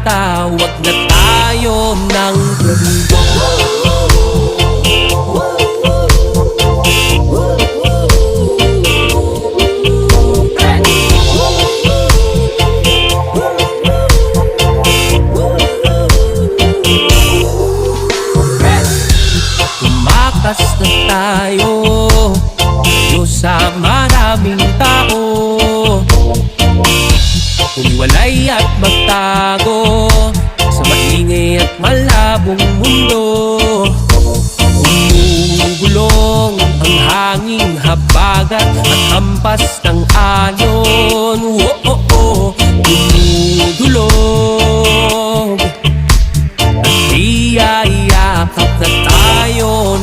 Tumatawag na tayo ng mundo Tumakas na tayo. Sa maraming tao. Umiwalay at at malabong mundo. Umugulong ang hangin habagat at hampas ng alon Whoa, oh, oh, oh. Dumudulog at di ay na tayo